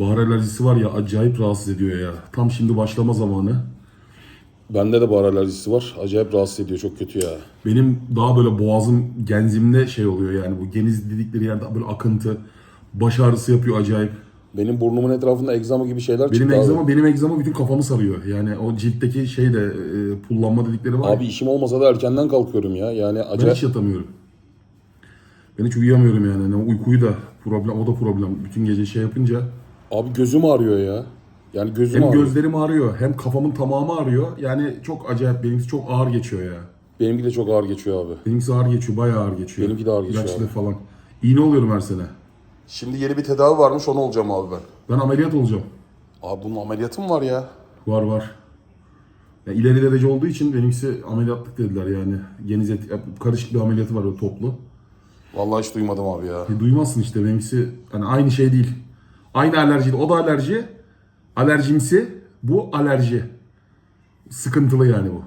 Bahar alerjisi var ya acayip rahatsız ediyor ya. Tam şimdi başlama zamanı. Bende de bahar alerjisi var. Acayip rahatsız ediyor. Çok kötü ya. Benim daha böyle boğazım, genzimde şey oluyor yani bu geniz dedikleri yerde böyle akıntı, baş ağrısı yapıyor acayip. Benim burnumun etrafında egzama gibi şeyler Benim çıktı egzama, abi. benim egzama bütün kafamı sarıyor. Yani o ciltteki şey de e, pullanma dedikleri var. ya, Abi işim olmasa da erkenden kalkıyorum ya. Yani ben acayip hiç yatamıyorum. Ben hiç uyuyamıyorum yani. yani uykuyu da problem, o da problem. Bütün gece şey yapınca Abi gözüm ağrıyor ya. Yani gözüm hem ağrıyor. gözlerim ağrıyor hem kafamın tamamı ağrıyor. Yani çok acayip benimkisi çok ağır geçiyor ya. Benimki de çok ağır geçiyor abi. Benimkisi ağır geçiyor, bayağı ağır geçiyor. Benimki de ağır geçiyor İlaçlı abi. falan. İğne oluyorum her sene. Şimdi yeni bir tedavi varmış onu olacağım abi ben. Ben ameliyat olacağım. Abi bunun ameliyatı mı var ya? Var var. Ya ileri derece olduğu için benimkisi ameliyatlık dediler yani. Geniz et, karışık bir ameliyatı var o toplu. Vallahi hiç duymadım abi ya. E, duymazsın işte benimkisi hani aynı şey değil. Aynı alerji. O da alerji. Alerjimsi. Bu alerji. Sıkıntılı yani bu.